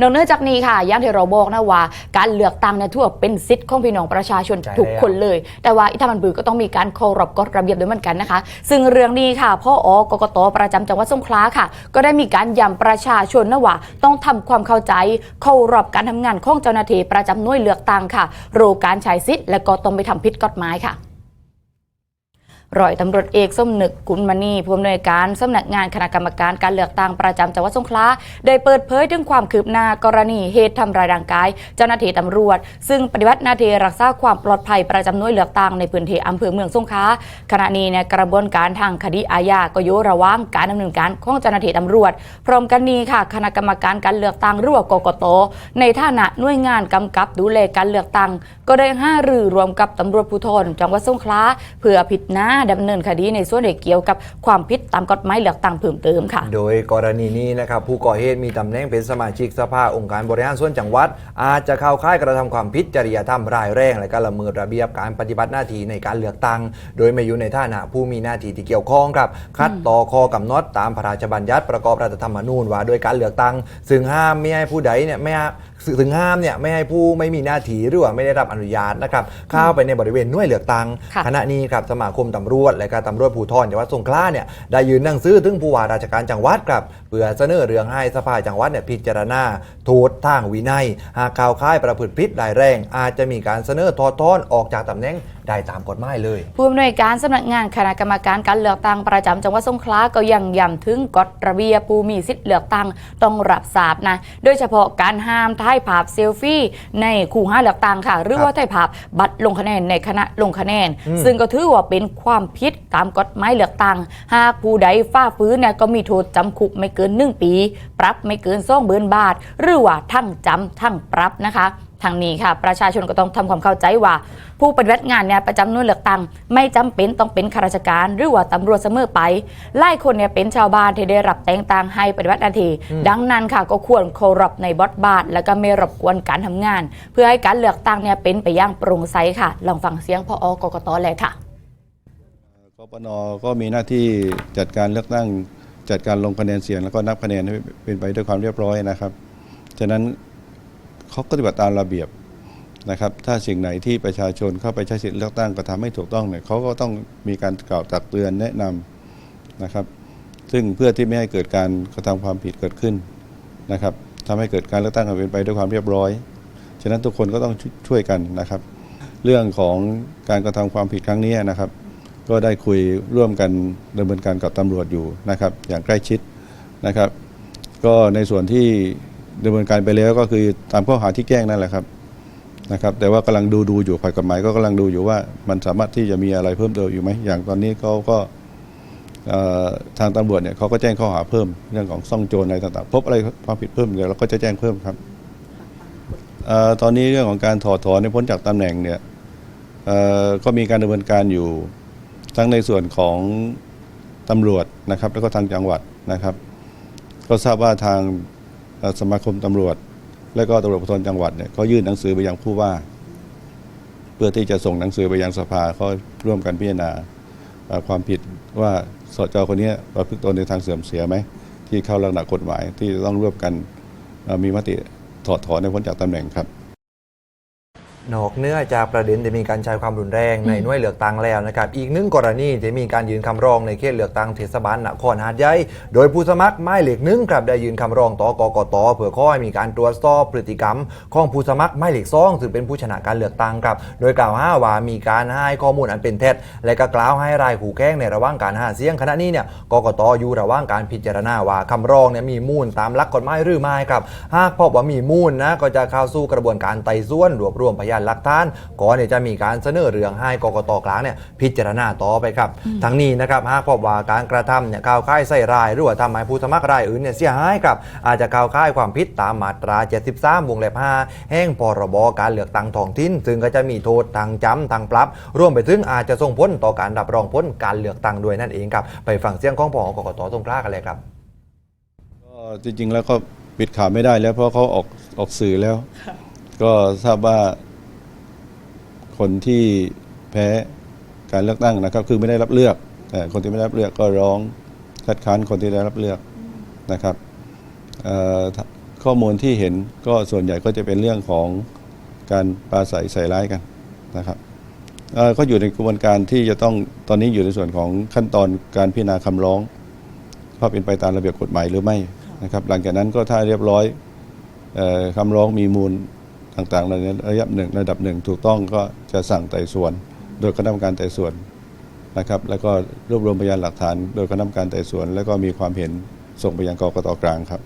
นอกเหนือจากนี้ค่ะอย่างที่เราบอกนะว่า การเลือกตั้งเนี่ยทั่วเป็นสิทธิ์ของพี่น้องประชาชนใช่ทุกแล้วคนเลย แต่ว่าอิทามันบือก็ต้องมีการเคารพกฎระเบียบด้วยเหมือนกันนะคะ ซึ่งเรื่องนี้ค่ะพ่ออกกตประจำจังหวัดสงขลาค่ะ ก็ได้มีการย้ำประชาชนนะว่าต้องทำความเข้าใจเคารพการทำงานของเจ้าหน้าที่ประจำหน่วยเลือกตั้งค่ะรู้การใช้สิทธิ์และก็ต้องไปทำผิดกฎหมายค่ะ ร้อยตำรวจเอกส้มหนึกกุลมณีผู้อำนวยการสำนักงานคณะกรรมการการเลือกตั้งประจำจังหวัดสงขลาได้เปิดเผยถึงความคืบหน้ากรณีเหตุทำร้ายร่างกาย เจ้าหน้าที่ตำรวจ ซึ่งปฏิบัติหน้าที่รักษาความปลอดภัยประจำหน่วยเลือกตั้งในพื้นที่อำเภอเมืองสงขลาขณะนี้เนี่ยกระบวนการทางคดีอาญาก็อยู่ระหว่างการดำเนินการของเจ้าหน้าที่ตำรวจ พร้อมกันนี้ค่ะคณะกรรมการการเลือกตั้งหรือว่ากกตในฐานะหน่วยงานกำกับดูแลการเลือกตั้งก็ได้ห้ารือรวมกับตำรวจภูธรจังหวัดสงขลาเพื่อผิดหน้าดำเนินคดีในส่วนที่เกี่ยวกับความผิดตามกฎหมายเลือกตั้งเพิ่มเติมค่ะ โดยกรณีนี้นะครับผู้ก่อเหตุมีตำแหน่งเป็นสมาชิกสภาองค์การบริหารส่วนจังหวัด อาจจะเข้าข่ายกระทำความผิดจริยธรรมร้ายแรง และก็ละเมิดระเบียบการปฏิบัติหน้าที่ในการเลือกตั้ง โดยไม่อยู่ในฐานะผู้มีหน้าที่ที่เกี่ยวข้องครับคัดต่อข้อกำหนดตามพระราชบัญญัติประกอบรัฐธรรมนูญว่าด้วยการเลือกตั้ง ซึ่งห้ามไม่ให้ผู้ใดเนี่ยไม่ให้ถึงห้ามเนี่ยไม่ให้ผู้ไม่มีหน้าที่หรือว่าไม่ได้รับอนุญาตนะครับเข้าไปในบริเวณหน่วยเลือกตั้งค่ะ ขณะนี้ครับสมาคมตำรวจและก็ตำรวจภูธรจังหวัดสงขลาเนี่ยได้ยื่นหนังสือถึงผู้ว่าราชการจังหวัดครับเพื่อเสนอเรื่องให้สภาจังหวัดเนี่ยพิจารณาโทษทางวินัย หากข่าวค่ายประพฤติผิดรายแรง อาจจะมีการเสนอถอดถอนออกจากตำแหน่ง ได้ตามกฎหมายเลย ผู้อำนวยการสำนักงานคณะกรรมการการเลือกตั้งประจำจังหวัดสงขลาก็ยังย้ำถึงกฎระเบียบผู้มีสิทธิ์เลือกตั้งต้องรับทราบนะ โดยเฉพาะการห้ามถ่ายภาพเซลฟี่ ในคู่ห้าเลือกตั้งค่ะ หรือว่าถ่ายภาพบัตรลงคะแนนในคณะลงคะแนนอืมซึ่งก็ถือว่าเป็นความผิดตามกฎหมายเลือกตั้งหากผู้ใดฝ่าฝืนเนี่ยก็มีโทษจำคุกไม่เกิน1ปี ปรับไม่เกิน2 0 0 0 0บาท หรือว่าทั้งจำทั้งปรับนะคะ ทางนี้ค่ะ ประชาชนก็ต้องทำความเข้าใจว่า ผู้ปฏิบัติงานเนี่ยประจำหน่วยเลือกตั้งไม่จำเป็นต้องเป็นข้าราชการ หรือว่าตำรวจเสมอไปหลายคนเนี่ยเป็นชาวบ้านที่ได้รับแต่งตั้งให้ปฏิบัติหน้าที่ดังนั้นค่ะก็ควรเคารพในบทบาท และก็ไม่รบกวนการทำงาน เพื่อให้การเลือกตั้งเนี่ยเป็นไปอย่างโปร่งใสค่ะลองฟังเสียงพออกกตเลยค่ะกปนก็มีหน้าที่จัดการเลือกตั้งจัดการลงคะแนนเสียงแล้วก็นับคะแนนให้เป็นไปด้วยความเรียบร้อยนะครับ ฉะนั้น เขาปฏิบัติตามระเบียบนะครับ ถ้าสิ่งไหนที่ประชาชนเข้าไปใช้สิทธิเลือกตั้งกระทำให้ถูกต้องเนี่ยเขาก็ต้องมีการกล่าวตักเตือนแนะนำนะครับ ซึ่งเพื่อที่ไม่ให้เกิดการกระทำความผิดเกิดขึ้นนะครับทำให้เกิดการเลือกตั้งเป็นไปด้วยความเรียบร้อย ฉะนั้นทุกคนก็ต้องช่วยกันนะครับ เรื่องของการกระทำความผิดครั้งนี้นะครับ ก็ได้คุยร่วมกันดำเนินการกับตำรวจอยู่นะครับ อย่างใกล้ชิดนะครับ ก็ในส่วนที่ ดำเนินการไปแล้วก็คือตามข้อหาที่แจ้งนั่นแหละครับนะครับ แต่ว่ากำลังดูดูอยู่ฝ่ายกฎหมายก็กำลังดูอยู่ว่ามันสามารถที่จะมีอะไรเพิ่มเติมอยู่ไหมอย่างตอนนี้เขาก็ทางตำรวจเนี่ยเขาก็แจ้งข้อหาเพิ่มเรื่องของซ่องโจรอะไรต่างๆ พบอะไรความผิดเพิ่มเดี๋ยวเราก็จะแจ้งเพิ่มครับออตอนนี้เรื่องของการถอดถอนในพ้นจากตำแหน่งเนี่ยก็มีการดำเนินการอยู่ทั้งในส่วนของตำรวจนะครับ แล้วก็ทางจังหวัดนะครับ ก็ทราบว่าทาง สมาคมตำรวจ และก็ตำรวจภูธรจังหวัดเนี่ยก็ยื่นหนังสือไปยังผู้ว่า เพื่อที่จะส่งหนังสือไปยังสภาเขาร่วมกันพิจารณาความผิดว่าสจคนนี้ประพฤติตนในทางเสื่อมเสียไหมที่เข้าลักษณะกฎหมายที่ต้องร่วมกันมีมติถอดถอนในพ้นจากตำแหน่งครับ นอกเหนื้อจากประเด็นที่มีการใช้ความรุนแรงในหน่วยเลือกตั้งแล้วนะครับ อีกหนึ่งกรณีที่มีการยืนคำร้องในเขตเลือกตั้งเทศบาลนครหาดใหญ่ โดยผู้สมัครหมายเลขหนึ่งครับได้ยืนคำร้องต่อกกตเพื่อขอให้มีการตรวจสอบพฤติกรรม ของผู้สมัครหมายเลขสองซึ่งเป็นผู้ชนะการเลือกตั้งครับโดยกล่าวหาว่ามีการให้ข้อมูลอันเป็นเท็จและก็กล่าวให้รายขู่แข้งในระหว่างการหาเสียงขณะนี้เนี่ยกกตอยู่ระหว่างการพิจารณาว่าคำร้องเนี่ยมีมูลตามหลักกฎหมายหรือไม่ครับหากพบว่ามีมูลนะก็จะเข้าสู่กระบวนการไต่สวนรวบรวมพยานหลักฐานก่อนเนี่ยจะมีการเสนอเรื่องให้กกตกลางเนี่ยพิจารณาต่อไปครับ ทั้งนี้นะครับหากพบว่าการกระทำเนี่ยเข้าข่ายใส่รายหรือว่าทำให้ผู้สมัครรายอื่นเนี่ยเสียหายครับอาจจะเข้าข่ายความผิดตามมาตรา 73 วงเล็บ 5 แห่งพรบการเลือกตั้งท้องถิ่น ซึ่งก็จะมีโทษทางจำทางปรับ รวมไปถึงอาจจะส่งผลต่อการรับรองผลการเลือกตั้งด้วยนั่นเองครับไปฟังเสียงของผอกกตสงขลากันเลยครับก็จริงๆแล้วก็ปิดข่าวไม่ได้แล้วเพราะเขาออกออกสื่อแล้ว ก็ทราบว่า คนที่แพ้การเลือกตั้งนะครับ คือไม่ได้รับเลือกแต่คนที่ไม่ได้รับเลือกก็ร้องคัดค้านคนที่ได้รับเลือกนะครับข้อมูลที่เห็นก็ส่วนใหญ่ก็จะเป็นเรื่องของการปราศัยใส่ร้ายกันนะครับก็อยู่ในกระบวนการที่จะต้องตอนนี้อยู่ในส่วนของขั้นตอนการพิจารณาคำร้องว่าเป็นไปตามระเบียบกฎหมายหรือไม่นะครับ หลังจากนั้นก็ถ้าเรียบร้อยออคำร้องมีมูล ต่างๆในระยะหนึ่งระดับหนึ่งถูกต้องก็จะสั่งไต่สวน โดยคณะกรรมการไต่สวนนะครับ แล้วก็รวบรวมพยานหลักฐาน โดยคณะกรรมการไต่สวน แล้วก็มีความเห็นส่งไปยังกกตกลางครับ